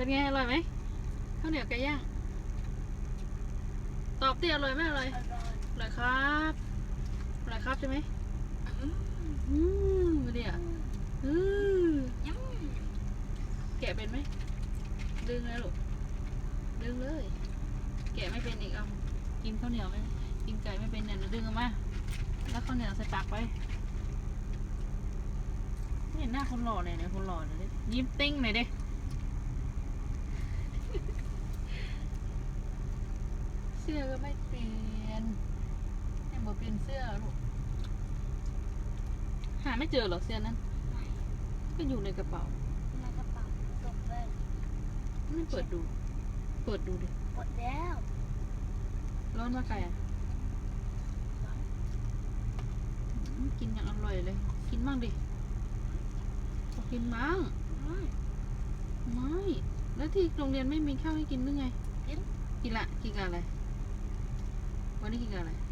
เป็นไงอร่อยไหมข้าวเหนียวไก่ย่างตอบเตี้ยอร่อยไหมอร่อยอร่อยครับอร่อยครับใช่ไหมอืมเดี๋ยวอือยัแกะเป็นไหมดึงเลยลูกดึงเลย แกะไม่เป็นอีกเอากินข้าวเหนียวไหมกินไก่ไม่เป็นเนี่ยเดี๋ยวดึงออกมาแล้วข้าวเหนียวใส่ปากไปไม่เห็นหน้าคนหล่อเลยเนี่ยคนหล่อเลยยิ้มติ้งหน่อยดิ สื้อก็ไม่เปลี่ยนยังบอกเปลี่ยนเสื้อลูกหาไม่เจอเหรอเสื้อนั้นก็อยู่ในกระเป๋าในกระเป๋าตกเลยไม่เปิดดู เปิดดูดิหมดแล้วร้อนว่าไก่อะอืมกินอย่างอร่อยเลย กินบ้างดิขอกินบ้างอืมไม่ แล้วที่โรงเรียนไม่มีข้าวให้กินหรือไง กิน กินละ กินกับอะไร วัน